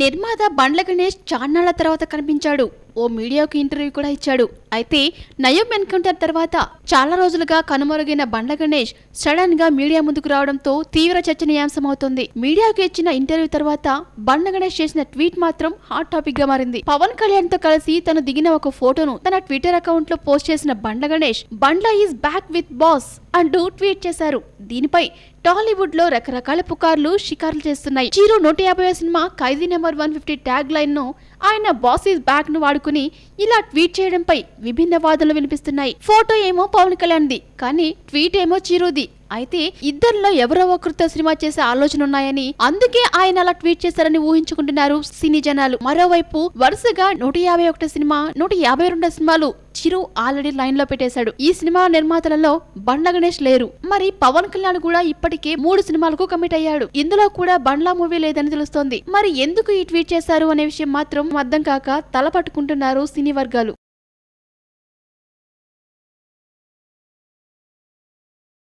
నిర్మాత బండ్ల గణేష్ చాన్నాళ్ళ తర్వాత కనిపించాడు. ఓ మీడియాకు ఇంటర్వ్యూ కూడా ఇచ్చాడు. అయితే నయం ఎన్కౌంటర్ తర్వాత చాలా రోజులుగా కనుమరుగైన బండ్ల గణేష్ సడన్గా మీడియా ముందుకు రావడంతో తీవ్ర చర్చనీయాంశమవుతుంది. మీడియాకు ఇచ్చిన ఇంటర్వ్యూ తర్వాత బండ్ల గణేష్ చేసిన ట్వీట్ మాత్రం హాట్ టాపిక్గా మారింది. పవన్ కళ్యాణ్తో కలిసి తను దిగిన ఒక ఫోటోను తన ట్విట్టర్ అకౌంట్లో పోస్ట్ చేసిన Bandla Ganesh Bandla is back with boss అంటూ ట్వీట్ చేశారు. దీనిపై టాలీవుడ్లో రకరకాల పుకార్లు షికార్లు చేస్తున్నాయి. చీరు నూట యాభై cinema Khaidi number one fifty tag లైన్ను ఆయన బాసీస్ బ్యాగ్ను వాడుకుని ఇలా ట్వీట్ చేయడంపై విభిన్న వాదనలు వినిపిస్తున్నాయి. ఫోటో ఏమో పవన్ కళ్యాణ్ది కానీ ట్వీట్ ఏమో చిరుది. అయితే ఇద్దరిలో ఎవరో ఒకరితో సినిమా చేసే ఆలోచన ఉన్నాయని అందుకే ఆయన అలా ట్వీట్ చేశారని ఊహించుకుంటున్నారు సినీ జనాలు. మరోవైపు వరుసగా నూట యాభై ఒకటి సినిమా నూట యాభై రెండు సినిమాలు చిరు ఆల్రెడీ లైన్లో పెట్టేశాడు. ఈ సినిమా నిర్మాతలలో బండ్ల గణేష్ లేరు. మరి పవన్ కళ్యాణ్ కూడా ఇప్పటికే మూడు సినిమాలకు కమిట్ అయ్యాడు. ఇందులో కూడా బండ్లా మూవీ లేదని తెలుస్తోంది. మరి ఎందుకు ఈ ట్వీట్ చేశారు అనే విషయం మాత్రం అర్థం కాక తల పట్టుకుంటున్నారు సినీ వర్గాలు.